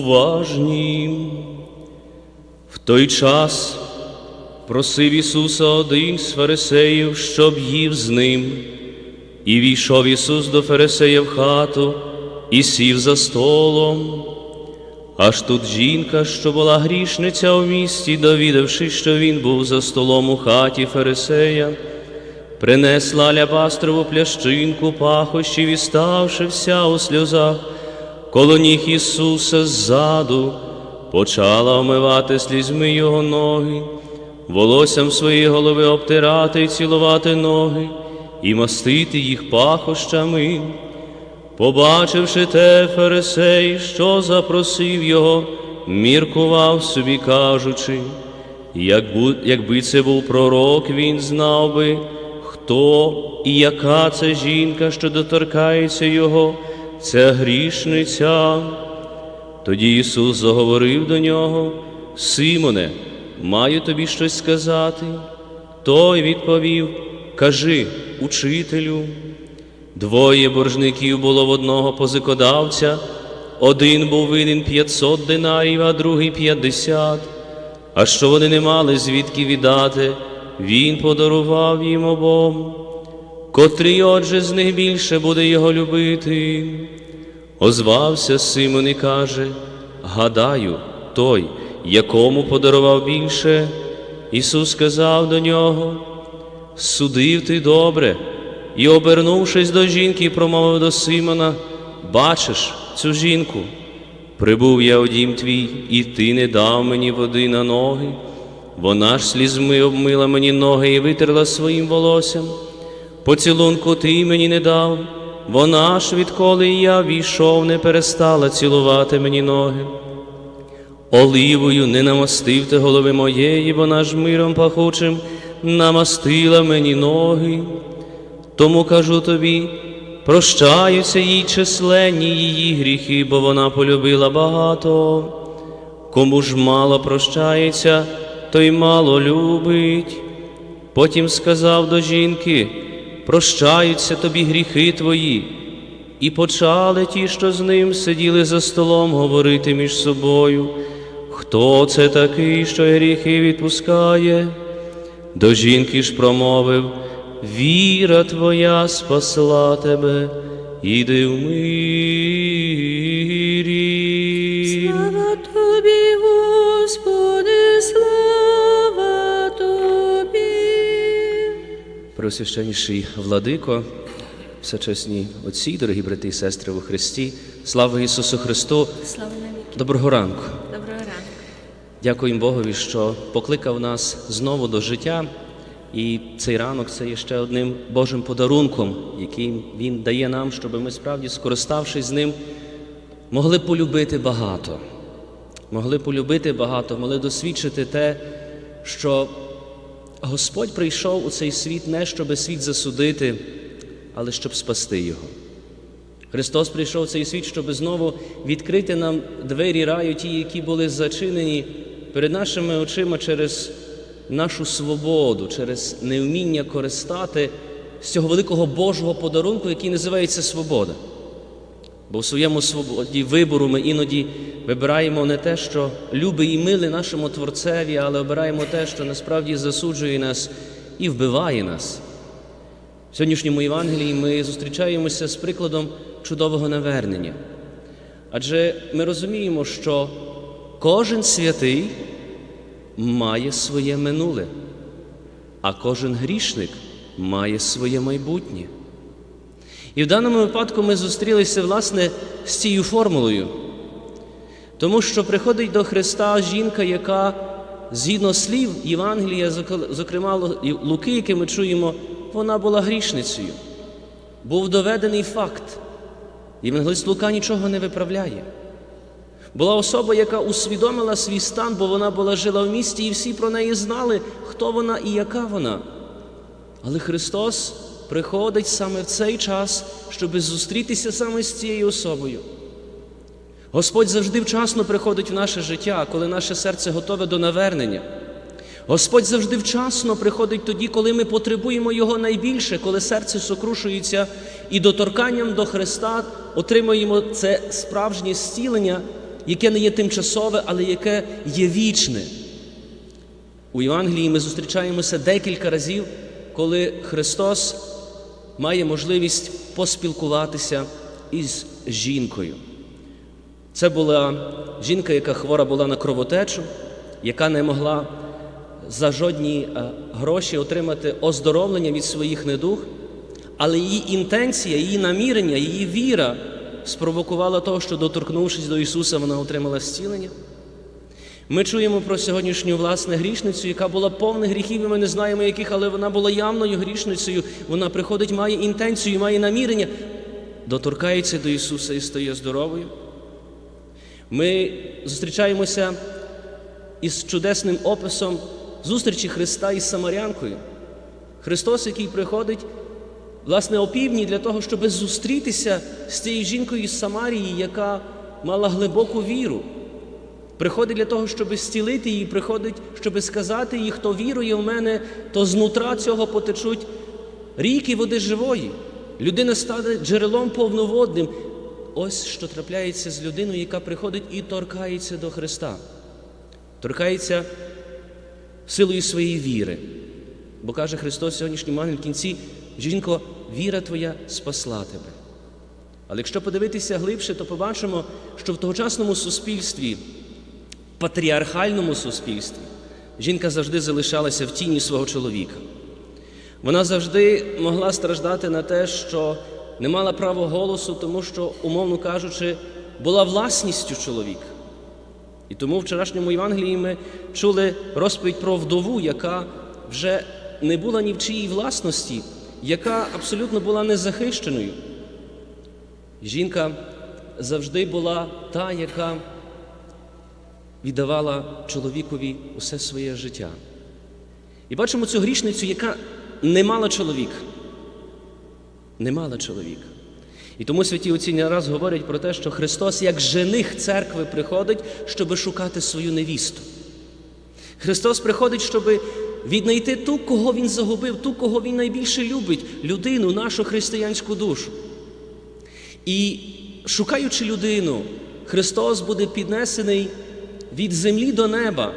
Уважні. В той час просив Ісуса один з фарисеїв, щоб їв з ним. І війшов Ісус до фарисея в хату і сів за столом. Аж тут жінка, що була грішниця у місті, довідавши, що він був за столом у хаті фарисея, принесла алябастрову плящинку пахощів і ставши вся у сльозах, коло ніг Ісуса ззаду, почала омивати слізьми його ноги, волоссям своєї голови обтирати і цілувати ноги, і мастити їх пахощами. Побачивши те, фарисей, що запросив його, міркував собі, кажучи, якби, це був пророк, він знав би, хто і яка це жінка, що доторкається його, це грішниця. Тоді Ісус заговорив до нього, Симоне, маю тобі щось сказати. Той відповів, кажи, учителю. Двоє боржників було в одного позикодавця, один був винен 500 динарів, а другий 50. А що вони не мали звідки віддати, він подарував їм обом. Котрий отже з них більше буде його любити? Озвався Симон і каже: Гадаю, той, якому подарував більше. Ісус сказав до нього: Судив ти добре. І, обернувшись до жінки, промовив до Симона, бачиш цю жінку, прибув я у дім твій, і ти не дав мені води на ноги. Вона ж слізьми обмила мені ноги і витерла своїм волоссям. Поцілунку ти мені не дав, вона ж, відколи я війшов, не перестала цілувати мені ноги. Оливою не намастив ти голови моєї, вона ж миром пахучим намастила мені ноги. Тому кажу тобі, прощаються їй численні її гріхи, бо вона полюбила багато. Кому ж мало прощається, той мало любить. Потім сказав до жінки, прощаються тобі гріхи твої. І почали ті, що з ним сиділи за столом, говорити між собою, хто це такий, що гріхи відпускає. До жінки ж промовив, віра твоя спасла тебе, іди в мирі. Преосвященніший владико, всечесні отці, дорогі брати і сестри у Христі, слава Ісусу Христу! Слава. Доброго ранку! Доброго ранку. Дякуємо Богові, що покликав нас знову до життя. І цей ранок це є ще одним Божим подарунком, який Він дає нам, щоб ми справді, скориставшись з ним, могли полюбити багато. Могли полюбити багато, могли досвідчити те, що Господь прийшов у цей світ не щоб світ засудити, але щоб спасти його. Христос прийшов в цей світ, щоб знову відкрити нам двері раю, ті, які були зачинені перед нашими очима через нашу свободу, через невміння користати з цього великого Божого подарунку, який називається свобода. Бо в своєму свободі вибору ми іноді вибираємо не те, що любить і миле нашому Творцеві, але обираємо те, що насправді засуджує нас і вбиває нас. В сьогоднішньому Євангелії ми зустрічаємося з прикладом чудового навернення. Адже ми розуміємо, що кожен святий має своє минуле, а кожен грішник має своє майбутнє. І в даному випадку ми зустрілися власне з цією формулою, тому що приходить до Христа жінка, яка згідно слів Євангелія, зокрема Луки, яке ми чуємо, вона була грішницею. Був доведений факт. Євангелист Лука нічого не виправляє. Була особа, яка усвідомила свій стан, бо вона була жила в місті, і всі про неї знали, хто вона і яка вона. Але Христос приходить саме в цей час, щоб зустрітися саме з цією особою. Господь завжди вчасно приходить в наше життя, коли наше серце готове до навернення. Господь завжди вчасно приходить тоді, коли ми потребуємо Його найбільше, коли серце сокрушується, і доторканням до Христа отримуємо це справжнє зцілення, яке не є тимчасове, але яке є вічне. У Євангелії ми зустрічаємося декілька разів, коли Христос має можливість поспілкуватися із жінкою. Це була жінка, яка хвора була на кровотечу, яка не могла за жодні е, гроші отримати оздоровлення від своїх недуг, але її інтенція, її намірення, її віра спровокувала того, що доторкнувшись до Ісуса, вона отримала зцілення. Ми чуємо про сьогоднішню власне грішницю, яка була повна гріхів, і ми не знаємо яких, але вона була явною грішницею. Вона приходить, має інтенцію, має намірення, доторкається до Ісуса і стає здоровою. Ми зустрічаємося із чудесним описом зустрічі Христа із Самарянкою. Христос, який приходить, власне, опівдні для того, щоб зустрітися з цією жінкою із Самарії, яка мала глибоку віру. Приходить для того, щоб зцілити її, приходить, щоб сказати їй, хто вірує в мене, то знутра цього потечуть ріки води живої. Людина стане джерелом повноводним. Ось що трапляється з людиною, яка приходить і торкається до Христа, торкається силою своєї віри. Бо каже Христос сьогоднішній мангель в кінці, жінко, віра твоя спасла тебе. Але якщо подивитися глибше, то побачимо, що в тогочасному суспільстві, патріархальному суспільстві, жінка завжди залишалася в тіні свого чоловіка. Вона завжди могла страждати на те, що не мала права голосу, тому що, умовно кажучи, була власністю чоловіка. І тому в вчорашньому Євангелії ми чули розповідь про вдову, яка вже не була ні в чиїй власності, яка абсолютно була незахищеною. Жінка завжди була та, яка віддавала чоловікові усе своє життя. І бачимо цю грішницю, яка не мала чоловіка. Не мала чоловіка. І тому святі отці не раз говорять про те, що Христос, як жених церкви, приходить, щоб шукати свою невісту. Христос приходить, щоб віднайти ту, кого Він загубив, ту, кого Він найбільше любить, людину, нашу християнську душу. І шукаючи людину, Христос буде піднесений від землі до неба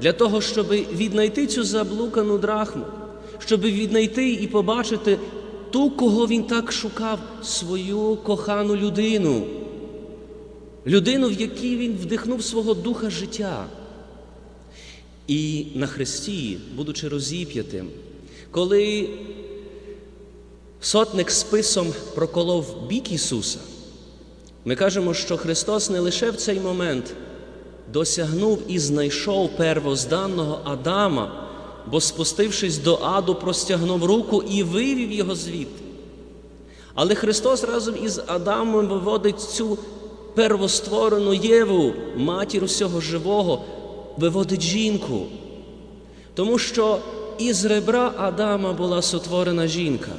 для того, щоб віднайти цю заблукану драхму, щоб віднайти і побачити ту, кого він так шукав, свою кохану людину, людину, в якій він вдихнув свого духа життя. І на Христі, будучи розіп'ятим, коли сотник списом проколов бік Ісуса, ми кажемо, що Христос не лише в цей момент досягнув і знайшов первозданного Адама, бо, спустившись до аду, простягнув руку і вивів його звідти. Але Христос разом із Адамом виводить цю первостворену Єву, матір усього живого, виводить жінку. Тому що із ребра Адама була сотворена жінка.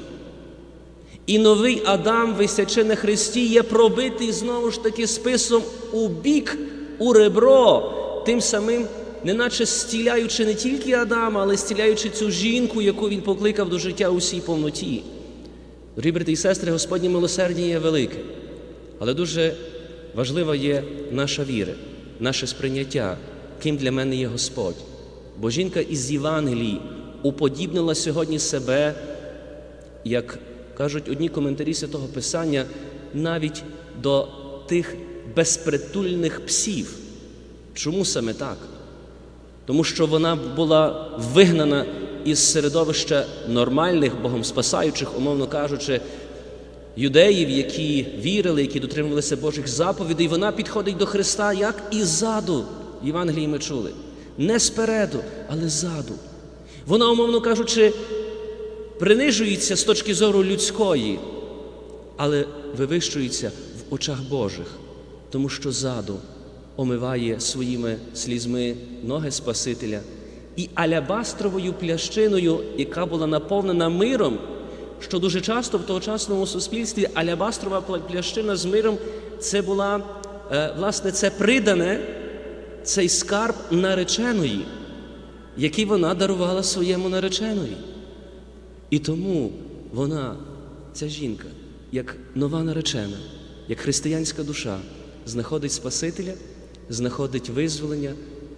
І новий Адам, висячи на Христі, є пробитий знову ж таки списом у бік, у ребро, тим самим, неначе стіляючи не тільки Адама, але стіляючи цю жінку, яку він покликав до життя у всій повноті. Дорогі і сестри, Господнє милосердя є велике, але дуже важлива є наша віра, наше сприйняття, ким для мене є Господь. Бо жінка із Євангелії уподібнила сьогодні себе, як кажуть одні коментарі Святого Писання, навіть до тих безпритульних псів. Чому саме так? Тому що вона була вигнана із середовища нормальних, Богом спасаючих, умовно кажучи, юдеїв, які вірили, які дотримувалися Божих заповідей, вона підходить до Христа як і ззаду. Євангелії ми чули. Не спереду, але ззаду. Вона, умовно кажучи, принижується з точки зору людської, але вивищується в очах Божих, тому що ззаду омиває своїми слізьми ноги Спасителя і алябастровою плящиною, яка була наповнена миром, що дуже часто в тогочасному суспільстві алябастрова плящина з миром це була, е, власне, це придане, цей скарб нареченої, який вона дарувала своєму нареченові. І тому вона, ця жінка, як нова наречена, як християнська душа, знаходить Спасителя знаходить визволення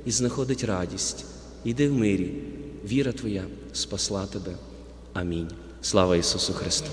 і знаходить радість. Йди в мирі, віра Твоя спасла тебе. Амінь. Слава Ісусу Христу!